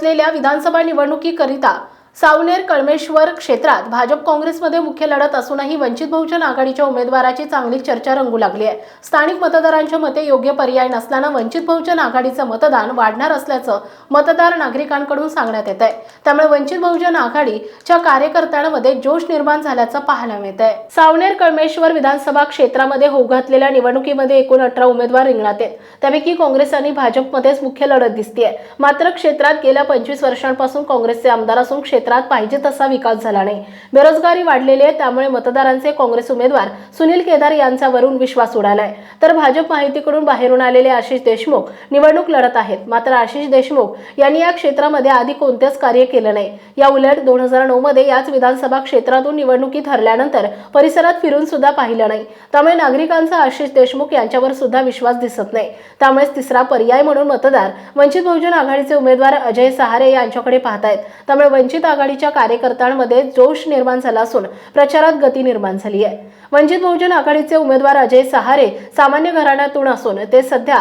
असलेल्या विधानसभा निवडणुकीकरिता सावनेर कळमेश्वर क्षेत्रात भाजप काँग्रेसमध्ये मुख्य लढत असूनही वंचित बहुजन आघाडीच्या उमेदवाराची चांगली चर्चा रंगू लागली आहे. स्थानिक मतदारांच्या मते योग्य पर्याय नसल्यानं वंचित बहुजन आघाडीचं मतदान वाढणार असल्याचं मतदार नागरिकांकडून सांगण्यात येत आहे. त्यामुळे वंचित बहुजन आघाडीच्या कार्यकर्त्यांमध्ये जोश निर्माण झाल्याचं पाहायला मिळत आहे. सावनेर कळमेश्वर विधानसभा क्षेत्रामध्ये होऊ घातलेल्या निवडणुकीमध्ये एकूण अठरा उमेदवार रिंगणात आहेत. त्यापैकी काँग्रेस आणि भाजपमध्येच मुख्य लढत दिसतीये. मात्र क्षेत्रात गेल्या पंचवीस वर्षांपासून काँग्रेसचे आमदार असून क्षेत्र क्षेत्रात पाहिजे तसा विकास झाला नाही. बेरोजगारी वाढलेली आहे त्यामुळे मतदारांचे काँग्रेस उमेदवार सुनील केदार यांच्यावरून विश्वास उडालाय. तर भाजप माहितीकडून बाहेरून आलेले आशिष देशमुख निवडणूक लढत आहेत. मात्र आशिष देशमुख यांनी या क्षेत्रामध्ये आधी कोणतेच कार्य केलं नाही. या उलट दोन हजार नऊ मध्ये याच विधानसभा क्षेत्रातून निवडणुकीत हरल्यानंतर परिसरात फिरून सुद्धा पाहिलं नाही. त्यामुळे नागरिकांचा आशिष देशमुख यांच्यावर सुद्धा विश्वास दिसत नाही. त्यामुळेच तिसरा पर्याय म्हणून मतदार वंचित बहुजन आघाडीचे उमेदवार अजय सहारे यांच्याकडे पाहतायत. त्यामुळे वंचित आघाडी आघाडीच्या कार्यकर्त्यांमध्ये जोश निर्माण झाला असून प्रचारात गती निर्माण झाली आहे. वंचित बहुजन आघाडीचे उमेदवार अजय सहारे सामान्य घराण्यातून असून ते सध्या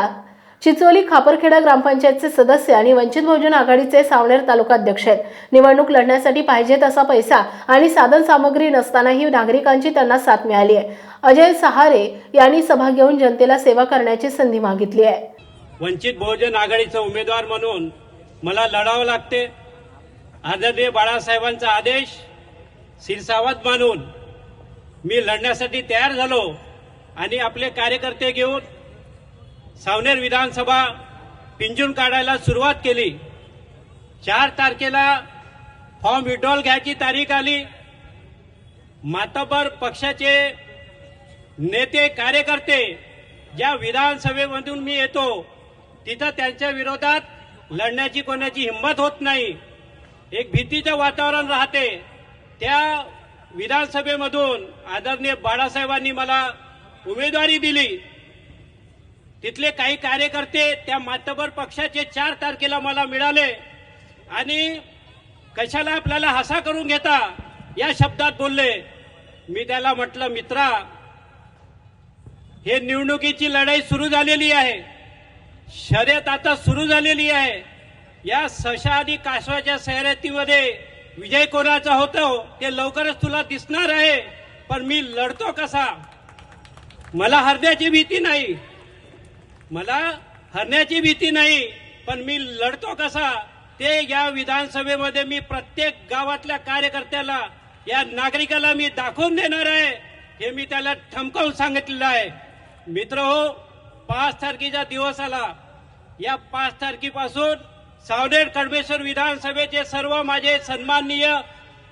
चिचोली खापरखेडा ग्रामपंचायतचे सदस्य आणि वंचित बहुजन आघाडीचे सावनेर तालुकाध्यक्ष आहेत. निवडणूक लढण्यासाठी पाहिजे तसा पैसा आणि साधन सामग्री नसतानाही नागरिकांची त्यांना साथ मिळाली आहे. अजय सहारे यांनी सभा घेऊन जनतेला सेवा करण्याची संधी मागितली आहे. वंचित बहुजन आघाडीचा उमेदवार म्हणून मला लढावं लागते. आदरणीय बाळासाहेबांचा आदेश शिरसावत मानून मी लढण्यासाठी तयार झालो आणि आपले कार्यकर्ते घेऊन सावनेर विधानसभा पिंजून काढायला सुरुवात केली. चार तारखेला फॉर्म विड्रॉल घ्यायची तारीख आली. मातबर पक्षाचे नेते कार्यकर्ते ज्या विधानसभेमधून मी येतो तिथं त्यांच्या विरोधात लढण्याची कोणाची हिंमत होत नाही. एक भीतीचं वातावरण राहते. त्या विधानसभेमधून आदरणीय बाळासाहेबांनी मला उमेदवारी दिली. तिथले काही कार्यकर्ते त्या मातबर पक्षाचे चार तारखेला मला मिळाले. आणि कशाला आपल्याला हसा करून घेता या शब्दात बोलले. मी त्याला म्हटलं मित्रा हे निवडणुकीची लढाई सुरू झालेली आहे. शर्यत आता सुरू झालेली आहे. या सशा आणि कासवाच्या शर्यतीमध्ये विजय कोणाचा होतो ते लवकरच तुला दिसणार आहे पण मी लढतो कसा? मला हरण्याची भीती नाही. मला हरण्याची भीती नाही पण मी लढतो कसा? ते या विधानसभेमध्ये मी प्रत्येक गावातल्या कार्यकर्त्याला या नागरिकाला मी दाखवून देणार आहे हे मी त्याला ठमकावून सांगितलेलं आहे. मित्र हो पाच तारखेचा दिवस आला या पाच तारखेपासून सावनेर कडमेश्वर विधानसभेचे सर्व माझे सन्माननीय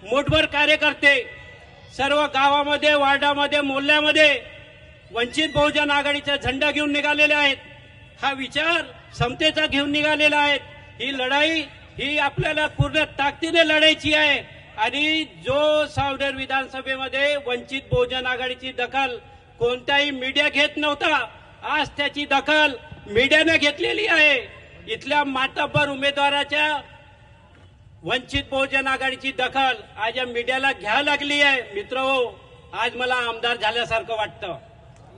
मोठभर कार्यकर्ते सर्व गावामध्ये वार्डामध्ये मोहल्ल्यामध्ये वंचित बहुजन आघाडीचा झेंडा घेऊन निघालेले आहेत. हा विचार समतेचा घेऊन निघालेला आहे. ही लढाई ही आपल्याला पूर्ण ताकदीने लढायची आहे. आणि जो सावनेर विधानसभेमध्ये वंचित बहुजन आघाडीची दखल कोणताही मीडिया घेत नव्हता आज त्याची दखल मीडियाने घेतलेली आहे. इथल्या मातब्बर उमेदवाराच्या वंचित बहुजन आघाडीची दखल आज या मीडियाला घ्या लागली आहे. मित्र हो आज मला आमदार झाल्यासारखं वाटतं.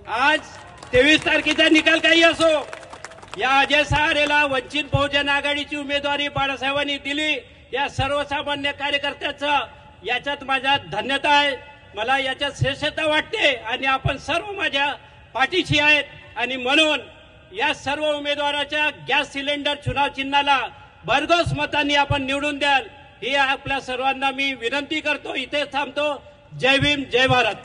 आज तेवीस तारखेचा निकाल काही असो. या अजय सहारेला वंचित बहुजन आघाडीची उमेदवारी बाळासाहेबांनी दिली. या सर्वसामान्य कार्यकर्त्याचं याच्यात माझ्या धन्यता आहे. मला याच्यात श्रेष्ठता वाटते आणि आपण सर्व माझ्या पाठीशी आहेत. आणि म्हणून या सर्व उमेदवाराच्या गॅस सिलेंडर चुनाव चिन्हाला भरघोस मतांनी आपण निवडून द्याल. ही आपल्या सर्वांना मी विनंती करतो. इथेच थांबतो. जय भीम जय भारत.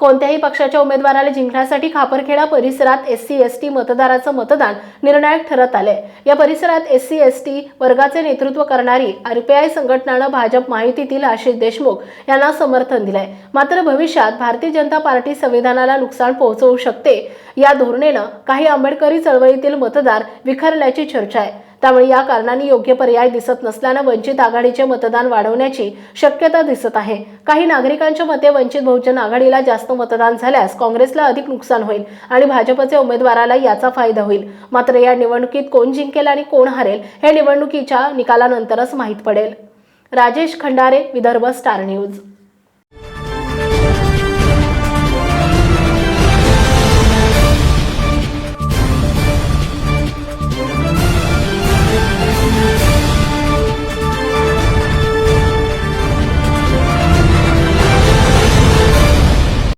कोणत्याही पक्षाच्या उमेदवाराला जिंकण्यासाठी खापरखेडा परिसरात एस सी एस टी मतदाराचं मतदान निर्णायक ठरत आले या परिसरात एस सी एस टी वर्गाचे नेतृत्व करणारी आरपीआय संघटनानं भाजप माहितीतील आशिष देशमुख यांना समर्थन दिलंय. मात्र भविष्यात भारतीय जनता पार्टी संविधानाला नुकसान पोहोचवू शकते या धोरणेनं काही आंबेडकरी चळवळीतील मतदार विखरल्याची चर्चा आहे. त्यामुळे या कारणाने योग्य पर्याय दिसत नसल्यानं वंचित आघाडीचे मतदान वाढवण्याची शक्यता दिसत आहे. काही नागरिकांच्या मते वंचित बहुजन आघाडीला जास्त मतदान झाल्यास काँग्रेसला अधिक नुकसान होईल आणि भाजपचे उमेदवाराला याचा फायदा होईल. मात्र या निवडणुकीत कोण जिंकेल आणि कोण हरेल हे निवडणुकीच्या निकालानंतरच माहीत पडेल. Rajesh Khandare Vidarbha Star News.